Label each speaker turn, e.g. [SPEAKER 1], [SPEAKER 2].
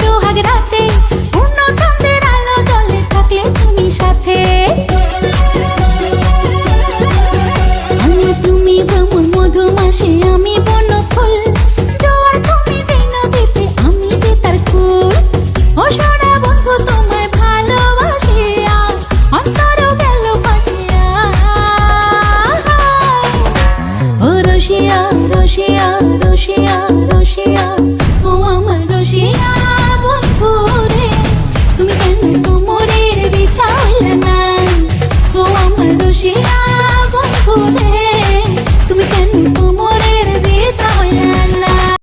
[SPEAKER 1] সোহাগ রাতে